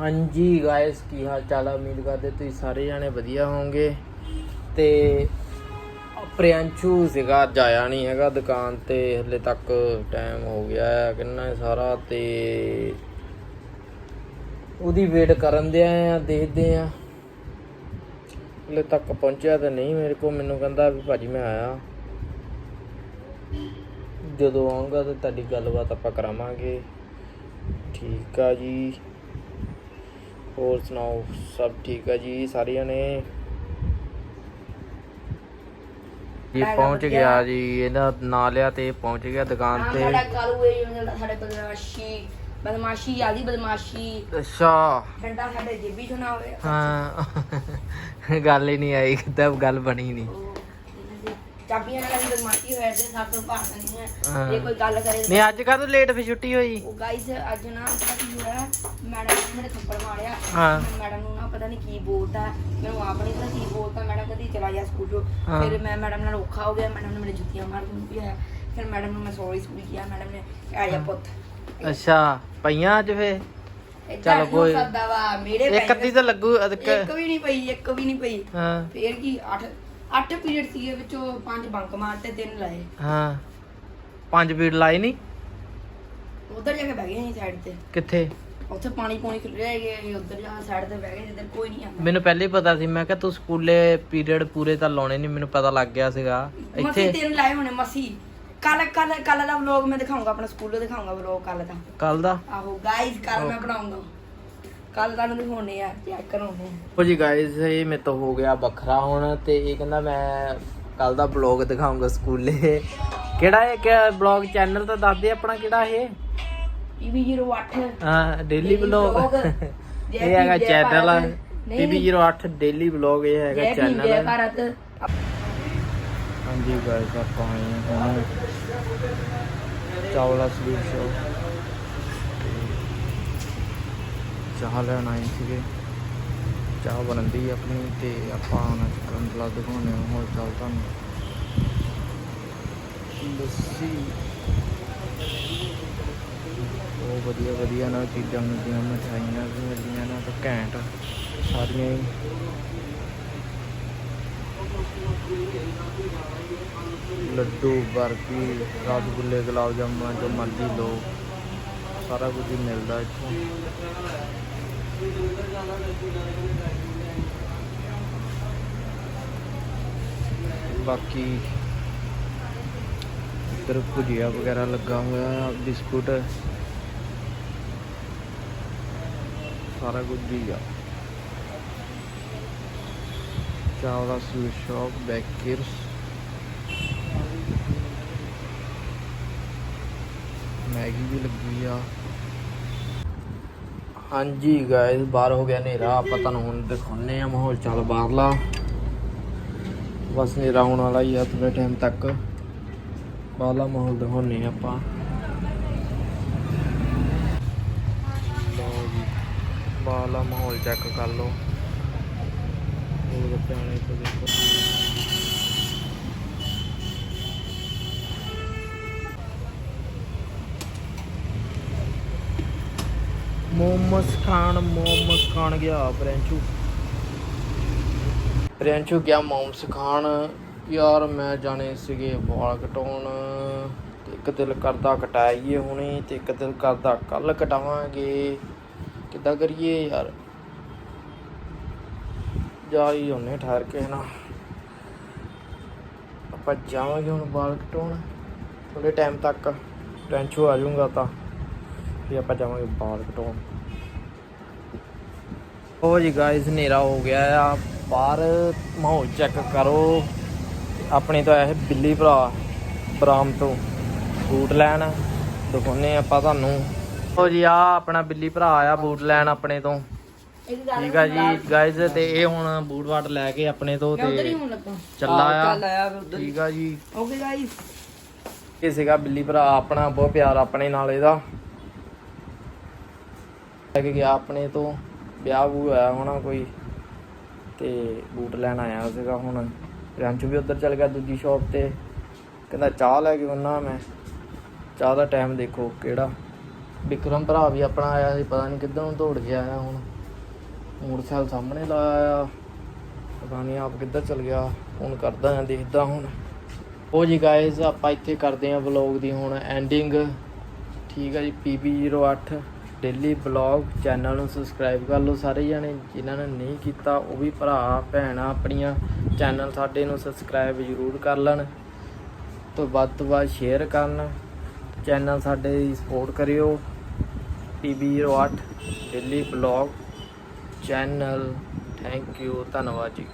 ਹਾਂਜੀ ਗਾਇਸ ਕੀ ਹਾਲ ਚਾਲ ਆ? ਉਮੀਦ ਕਰਦੇ ਤੁਸੀਂ ਸਾਰੇ ਜਾਣੇ ਵਧੀਆ ਹੋਵੋਗੇ। ਤੇ ਪ੍ਰਿਆੰਸ਼ੂ ਸੀਗਾ ਜਾਇਆ ਨਹੀਂ ਹੈਗਾ ਦੁਕਾਨ ਤੇ, ਹਲੇ ਤੱਕ ਟਾਈਮ ਹੋ ਗਿਆ ਹੈ, ਕਿੰਨਾ ਸਾਰਾ ਤੇ ਉਹਦੀ ਵੇਟ ਕਰਨ ਦੇ ਆ, ਦੇਖਦੇ ਆ। ਹਲੇ ਤੱਕ ਪਹੁੰਚਿਆ ਤਾਂ ਨਹੀਂ ਮੇਰੇ ਕੋਲ, ਮੈਨੂੰ ਕਹਿੰਦਾ ਵੀ ਭਾਜੀ ਮੈਂ ਆਇਆ। ਜਦੋਂ ਆਉਂਗਾ ਤਾਂ ਤੁਹਾਡੀ ਗੱਲਬਾਤ ਆਪਾਂ ਕਰਾਵਾਂਗੇ। ਠੀਕ ਆ ਜੀ। ਹੋਰ ਸੁਣਾਓ ਸਭ ਠੀਕ ਆ ਜੀ ਸਾਰਿਆਂ ਨੇ? ਜੀ ਪਹੁੰਚ ਗਿਆ ਜੀ ਇਹਦਾ ਨਾਂ ਲਿਆ ਤੇ ਪਹੁੰਚ ਗਿਆ ਦੁਕਾਨ ਤੇ। ਸਾਡਾ ਕਾਲੂ ਇਹ ਜਿਹੜਾ ਸਾਡੇ ਬਦਮਾਸ਼ੀ ਬਦਮਾਸ਼ੀ ਯਾਦੀ ਬਦਮਾਸ਼ੀ। ਅੱਛਾ। ਡੰਡਾ ਸਾਡੇ ਜੇਬੀ ਚ ਨਾ ਹੋਵੇ। ਹਾਂ। ਗੱਲ ਹੀ ਨਹੀਂ ਆਈ ਕਿਤੇ ਗੱਲ ਬਣੀ ਨਹੀਂ। ਚਾਬੀਆਂ ਨਾਲ ਅਸੀਂ ਬਦਮਾਸ਼ੀ ਤੇ ਸਾਡੇ ਤੋਂ ਭਾਰ ਨਹੀਂ ਹਾਂ। ਹੈ। ਜੇ ਕੋਈ ਗੱਲ ਕਰੇ ਨਹੀਂ ਅੱਜ ਕਦੋਂ ਲੇਟ ਫੇ ਛੁੱਟੀ ਹੋਈ। ਉਹ ਗਾਈਸ ਅੱਜ ਨਾ ਪਤਾ ਕੀ ਹੋਇਆ ਮੈਡਮ ਨੇ ਮੇਰੇ ਥੱਪੜ ਮਾਰਿਆ। ਹਾਂ। ਮੈਡਮ ਨੂੰ ਨਾ ਪਤਾ ਨਹੀਂ ਕੀ ਬੋਲਦਾ ਮੈਨੂੰ ਆਪ ਨਹੀਂ ਪਤਾ ਕੀ ਬੋਲਦਾ। ਮੈਡਮ ਕਹਿੰਦੀ ਚਲਾ ਜਾ ਸਕੂਲ ਚੋਂ ਹਾਂ। ਫਿਰ ਮੈਂ ਮੈਡਮ ਨਾਲ ਔਖਾ ਹੋ ਗਿਆ। ਮੈਡਮ ਨੇ ਮੇਰੇ ਜੁੱਤੀਆਂ ਮਾਰ ਦਿੱਤੀ ਪਿਆ ਫਿਰ ਮੈਡਮ ਨੂੰ ਮੈਂ ਸੌਰੀ ਸੌਰੀ ਕਿਹਾ ਮੈਡਮ ਨੇ ਆ ਜਾ ਪੁੱਤ। ਅੱਛਾ ਪਈਆਂ ਅੱਜ ਫੇ ਏਦਾਂ ਚਲੋ ਕੋਈ- ਕਰਦਾ ਵਾ। ਮੇਰੇ ਇੱਕ ਅੱਧੀ ਤਾਂ ਲੱਗੂ ਅਦਕ ਇੱਕ ਵੀ ਨਹੀਂ ਪਈ ਇੱਕ ਵੀ ਨਹੀਂ ਪਈ। ਹਾਂ। ਫੇਰ ਕੀ 8 8 ਪੀਰੀਅਡ ਸੀਗੇ ਵਿੱਚੋਂ ਪੰਜ ਬੰਕ ਮਾਰਤੇ ਤਿੰਨ ਲਾਏ। ਹਾਂ ਪੰਜ ਬੀੜ ਲਾਈ ਨਹੀਂ ਉਧਰ ਜਾ ਕੇ ਬਹਿ ਗਏ ਸਾਈਡ ਤੇ। ਕਿੱਥੇ? ਉੱਥੇ ਪਾਣੀ ਪੂਣੀ ਖੁੱਲ ਰਿਹਾ ਹੈਗੇ ਉਧਰ ਜਾ ਸਾਈਡ ਤੇ ਬਹਿ ਗਏ ਜਿੱਧਰ ਕੋਈ ਨਹੀਂ ਆਉਂਦਾ। ਮੈਨੂੰ ਪਹਿਲੇ ਹੀ ਪਤਾ ਸੀ ਮੈਂ ਕਿਹਾ ਤੂੰ ਸਕੂਲੇ ਪੀਰੀਅਡ ਪੂਰੇ ਤਾਂ ਲਾਉਣੇ ਨਹੀਂ ਮੈਨੂੰ ਪਤਾ ਲੱਗ ਗਿਆ ਸੀਗਾ। ਮਸੀ ਇੱਥੇ? ਤਿੰਨ ਲਾਏ ਹੋਣੇ ਮਸੀ। ਕੱਲ ਕੱਲ ਕੱਲ ਦਾ ਵਲੌਗ ਮੈਂ ਦਿਖਾਉਂਗਾ ਆਪਣਾ ਸਕੂਲੋਂ ਦਿਖਾਉਂਗਾ ਵਲੌਗ ਕੱਲ ਦਾ। ਕੱਲ ਦਾ? ਆਹੋ ਗਾਇਸ ਕੱਲ ਮੈਂ ਬਣਾਉਂਗਾ ਕੱਲ ਤੁਹਾਨੂੰ ਦਿਖਾਉਣੇ ਆ ਚੈੱਕ ਕਰਾਉਣੇ ਆ। ਉਹ ਜੀ ਗਾਇਸ ਇਹ ਮੇਰੇ ਤੋਂ ਹੋ ਗਿਆ ਵੱਖਰਾ ਹੁਣ ਤੇ ਇਹ ਕਹਿੰਦਾ ਮੈਂ ਕੱਲ ਦਾ ਬਲੌਗ ਦਿਖਾਉਂਗਾ ਸਕੂਲੇ। ਕਿਹੜਾ ਇਹ ਕਿ ਬਲੌਗ ਚੈਨਲ ਤਾਂ ਦੱਸ ਦੇ ਆਪਣਾ ਕਿਹੜਾ ਇਹ? PB08 ਹਾਂ ਡੇਲੀ ਬਲੌਗ। ਇਹ ਹੈਗਾ ਚੈਨਲ। ਨਹੀਂ, PB08 ਡੇਲੀ ਬਲੌਗ ਇਹ ਹੈਗਾ ਭੀਮ ਜੈ ਚੈਨਲ ਭਾਰਤ। ਹਾਂਜੀ ਗਾਇਸ ਆਪਾਂ ਆਏ ਹਾਂ ਚਾਵਲਾ ਸਵੀਟ ਸ਼ੋ ਚਾਹ ਲੈਣ ਆਏ ਸੀਗੇ। ਚਾਹ ਬਣਦੀ ਆਪਣੀ ਤੇ ਆਪਾਂ ਉਹਨਾਂ 'ਚ ਕਰਨ ਪਲਾ ਦਿਖਾਉਣੇ ਆ ਹੋਰ ਚਾਹ ਤੁਹਾਨੂੰ। ਲੱਸੀ। ਉਹ ਵਧੀਆ ਵਧੀਆ ਨਾਲ ਚੀਜ਼ਾਂ ਮਿਲਦੀਆਂ, ਮਠਾਈਆਂ ਵੀ ਮਿਲਦੀਆਂ ਨਾ ਤਾਂ ਘੈਂਟ ਸਾਰੀਆਂ ਹੀ। ਲੱਡੂ, ਬਰਫੀ, ਰਸਗੁੱਲੇ, ਗੁਲਾਬ ਜਾਮੁਨ, ਜੋ ਮਰਜ਼ੀ ਲੋ ਸਾਰਾ ਕੁਝ ਮਿਲਦਾ ਇੱਥੋਂ। ਬਾਕੀ ਇੱਧਰ ਭੁਜੀਆ ਵਗੈਰਾ ਲੱਗਾ ਹੋਇਆ ਬਿਸਕੁਟ। ਸਾਰਾ ਕੁਝ ਵੀ ਆ। Chawla sweet shop bakers Maggi ਵੀ ਲੱਗੀ ਆ। ਹਾਂਜੀ ਗਾਇਸ ਬਾਹਰ ਹੋ ਗਿਆ ਹਨੇਰਾ, ਆਪਾਂ ਤੁਹਾਨੂੰ ਹੁਣ ਦਿਖਾਉਨੇ ਆ ਮਾਹੌਲ ਚੱਲ ਬਾਹਰਲਾ। ਬਸ ਹਨੇਰਾ ਹੋਣ ਵਾਲਾ ਹੀ ਆ ਥੋੜੇ ਟਾਈਮ ਤੱਕ। ਬਾਹਰਲਾ ਮਾਹੌਲ ਦਿਖਾਉਨੇ ਆ ਆਪਾਂ। ਬਾਹਰਲਾ ਮਾਹੌਲ ਚੈੱਕ ਕਰ ਲਓ। ਉਹ ਪਿਆਣੇ ਤੋਂ ਦੇਖੋ। ਮੋਮਸ ਖਾਣ ਮੋਮਸ ਖਾਣ ਗਿਆ ਪ੍ਰਿੰਚੂ ਪ੍ਰਿੰਚੂ ਗਿਆ ਮੋਮਸ ਖਾਣ। ਯਾਰ ਮੈਂ ਜਾਣੇ ਸੀਗੇ ਵਾਲ ਕਟਾਉਣ। ਤੇ ਇੱਕ ਦਿਲ ਕਰਦਾ ਕਟਾਈਏ ਹੁਣੇ ਤੇ ਇੱਕ ਦਿਲ ਕਰਦਾ ਕੱਲ ਕਟਾਵਾਂਗੇ। ਕਿੱਦਾਂ ਕਰੀਏ ਯਾਰ? ਜਾ ਹੀ ਹੁੰਨੇ ਠਹਿਰ ਕੇ ਨਾ। ਆਪਾਂ ਜਾਵਾਂਗੇ ਹੁਣ ਵਾਲ ਕਟਾਉਣ। ਥੋੜੇ ਟਾਈਮ ਤੱਕ। ਪ੍ਰਿੰਚੂ ਆ ਜਾਊਗਾ ਤਾਂ। ਫਿਰ ਆਪਾਂ ਜਾਵਾਂਗੇ ਬਾਲ ਕਟਾਉਣ ਉਹ ਜੀ ਗਾਇਸ ਹਨੇਰਾ ਹੋ ਗਿਆ ਆ। ਬਾਹਰ ਮਾਹੌਲ ਚੈੱਕ ਕਰੋ। ਆਪਣੇ ਤੋਂ ਆਇਆ ਹੈ ਬਿੱਲੀ ਭਰਾ ਬਰਾਮ ਤੋਂ ਬੂਟ ਲੈਣ। ਦਿਖਾਉਨੇ ਆਪਾਂ ਤੁਹਾਨੂੰ। ਉਹ ਜੀ ਆ ਆਪਣਾ ਬਿੱਲੀ ਭਰਾ ਆਇਆ ਬੂਟ ਲੈਣ ਆਪਣੇ ਤੋਂ। ਠੀਕ ਆ ਜੀ ਗਾਇਸ ਤੇ ਇਹ ਹੁਣ ਬੂਟ ਵਾਟ ਲੈ ਕੇ ਆਪਣੇ ਤੋਂ ਹੀ ਤੇ ਹੁਣ ਲੱਗਾ। ਚੱਲਾ ਆ। ਠੀਕ ਆ ਜੀ। ਓਕੇ ਗਾਇਸ ਇਹ ਸੀਗਾ ਬਿੱਲੀ ਭਰਾ ਆਪਣਾ ਬਹੁਤ ਪਿਆਰ ਆਪਣੇ ਨਾਲ ਇਹਦਾ। ਲੈ ਕੇ ਗਿਆ ਆਪਣੇ ਤੋਂ, ਵਿਆਹ ਵੂ ਆਇਆ ਹੋਣਾ ਕੋਈ, ਤੇ ਬੂਟ ਲੈਣ ਆਇਆ ਸੀਗਾ ਹੁਣ। ਰੰਚ ਵੀ ਉੱਧਰ ਚੱਲ ਗਿਆ ਦੂਜੀ ਸ਼ਾਪ ਤੇ, ਕਹਿੰਦਾ ਚਾਹ ਲੈ ਕੇ ਆਉਣਾ ਮੈਂ। ਚਾਹ ਦਾ ਟਾਈਮ ਦੇਖੋ ਕਿਹੜਾ। ਵਿਕਰਮ ਭਰਾ ਵੀ ਆਪਣਾ ਆਇਆ ਸੀ, ਪਤਾ ਨਹੀਂ ਕਿੱਧਰ ਨੂੰ ਦੌੜ ਗਿਆ ਆਇਆ ਹੁਣ। ਮੋਟਰਸਾਈਕਲ ਸਾਹਮਣੇ ਲਾਇਆ। ਆ ਪਤਾ ਨਹੀਂ ਆਪ ਕਿੱਧਰ ਚਲ ਗਿਆ ਹੁਣ ਕਰਦਾ ਆ ਦੇਖਦਾ ਹੁਣ। ਉਹ ਜੀ ਗਾਇਜ਼ ਆਪਾਂ ਇੱਥੇ ਕਰਦੇ ਆ ਵਲੌਗ ਦੀ ਹੁਣ ਐਂਡਿੰਗ ਠੀਕ ਆ ਜੀ PB08 ਡੇਲੀ ਵਲੌਗ ਚੈਨਲ ਨੂੰ ਸਬਸਕ੍ਰਾਈਬ ਕਰ ਲਓ। ਸਾਰੇ ਜਣੇ ਜਿਨ੍ਹਾਂ ਨੇ ਨਹੀਂ ਕੀਤਾ, ਉਹ ਵੀ ਭਰਾ, ਭੈਣਾਂ ਆਪਣੀਆਂ ਚੈਨਲ ਸਾਡੇ ਨੂੰ ਸਬਸਕ੍ਰਾਈਬ ਜ਼ਰੂਰ ਕਰ ਲੈਣ। ਤੋਂ ਵੱਧ ਤੋਂ ਵੱਧ ਸ਼ੇਅਰ ਕਰਨ। ਚੈਨਲ ਸਾਡੇ ਦੀ ਸਪੋਰਟ ਕਰਿਓ। PB08 daily vlog channel thank you ਧੰਨਵਾਦ ਜੀ।